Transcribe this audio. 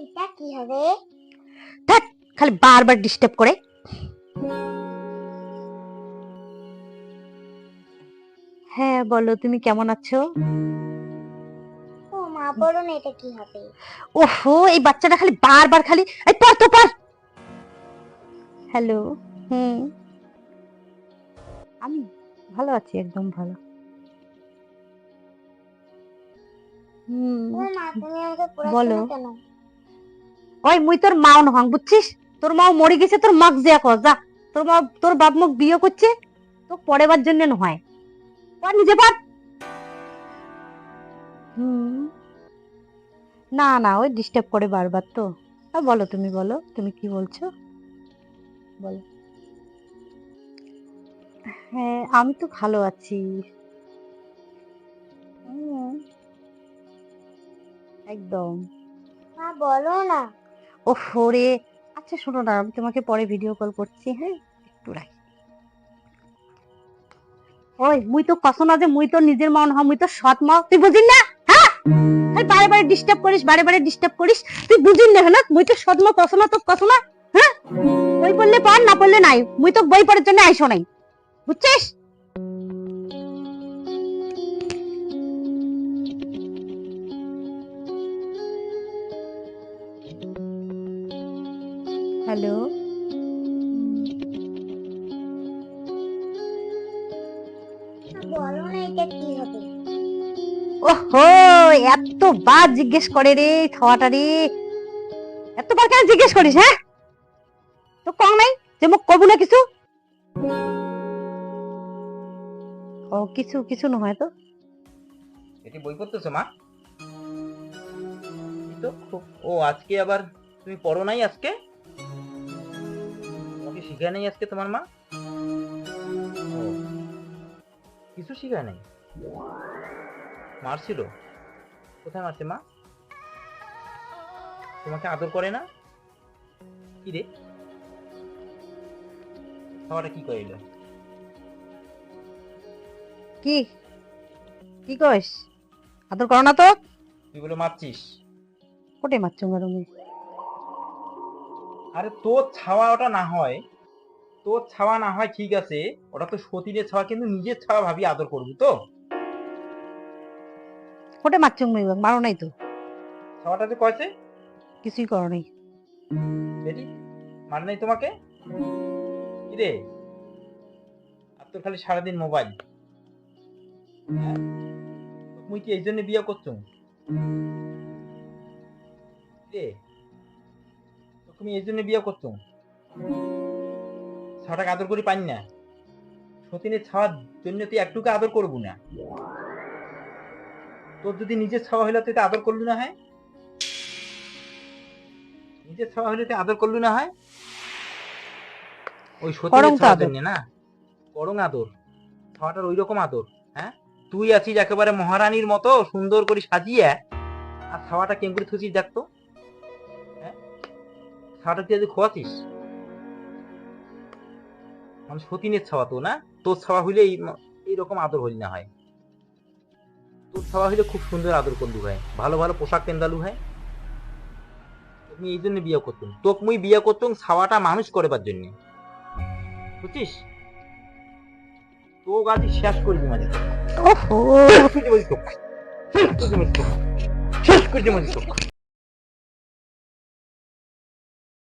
এটা কি হবে? ধ্যাৎ, খালি বারবার ডিস্টার্ব করে। হ্যাঁ বলো তুমি কেমন আছো? ও মা বলো না এটা কি হবে? ওহো এই বাচ্চাটা খালি বারবার খালি এই পর তো পর হ্যালো হুম। আমি ভালো আছি একদম ভালো। হুম। ও মা তুমি আমাকে বলো। কেন? ওই মুই তোর মাও নহং, বুঝছিস? তোর মাও মরে গেছে, তোর মাক জিয়া কর যা। তোর মা তোর বাপ মুখ বিয়ে করছে তো পড়েবার জন্য নয় পর নিজে পর। হুম। না না, ওই ডিস্টার্ব করে বারবার তো। বলো তুমি বলো, তুমি কি বলছো? বলো। হ্যাঁ আমি তো ভালো আছি। একদম। মা, বলো না। ও রে আচ্ছা শোনো না, আমি তোমাকে পরে ভিডিও কল করছি হ্যাঁ? একটু রাখি। ওই, মুই তো কসো না যে মুই তো নিজের মন হা মুই তো সৎ মা। তুই বুঝিস না? হ্যাঁ? খালি বারে বারে ডিস্টার্ব করিস, বারে বারে ডিস্টার্ব করিস। তুই বুঝিস না হ্যাঁ? মুই তো সৎ মা, কসো না তো কসো না হ্যাঁ? বই পড়লে পড়, না পড়লে নাই। মুই তো বই পড়ার জন্য আইসো নাই। বুঝছিস? হ্যালো। বলো না এটা কি হবে? ওহো এতবার জিজ্ঞেস করে রে খাওয়াটা রে। এতবার কেন জিজ্ঞেস করিস হ্যাঁ? তো কম নাই? যে মোক কবু না কিছু? ও কিছু কিছু নহয় তো। এটি বই পড়তেছো মা? তো খুব ও আজকে আবার তুমি পড়ো নাই আজকে? শিখায় নাই আজকে তোমার মা? কিছু শিখায় নাই? মারছিল? কোথায় মারছে মা? তোমাকে আদর করে না? কি রে? খাওয়াটা কি করিল কি? কি কইস? আদর করো না তো? তুই বলে মারছিস। কোটে মারছো আরে তোর ছাওয়া ওটা না হয়। তোর ছাওয়া না হয় ঠিক আছে ওটা তো সতীনের ছাওয়া কিন্তু নিজের ছাওয়া ভাবি আদর করবি তো। কোটে মারছো মারো নাই তো। ছাওয়াটা যে কয়েছে? কিছুই করো নাই। বেটি মার নাই তোমাকে? কি রে আর তোর খালি সারাদিন মোবাইল। হ্যাঁ? মুই কি এই জন্য বিয়ে করছ রে তুমি এই জন্য বিয়ে করছ ছাওয়াটাকে আদর করি পাই না। সতীনের ছাওয়ার জন্য তুই একটুকু আদর করব না। তোর যদি নিজের ছাওয়া হইলে তুই আদর করলি না হয়। নিজের ছাওয়া হইলে তুই আদর করলি না হয়। ওই সতীনের ছাওয়ার জন্য না? করং আদর। ছাওয়াটার ওই রকম আদর হ্যাঁ? তুই আছিস একেবারে মহারানীর মতো সুন্দর করে সাজিয়ে আর ছাওয়াটা কেম করে থুচিস দেখতো হ্যাঁ? ছাওয়াটা তুই আজ খোয়াছিস মানে সতীনের ছাওয়া তো না? তোর ছাওয়া হইলে এই এইরকম আদর হইল না হয়। তোর ছাওয়া হইলে খুব সুন্দর আদর করলু হয় ভালো ভালো পোশাক পেন্দালু হয় তুমি এই জন্য বিয়ে করতুম। তোক মুই বিয়ে করতুম ছাওয়াটা মানুষ করবার জন্য। বুঝছিস? তো গাছি শেষ করবি মানে শেষ করে দেবো। শেষ করে দেবো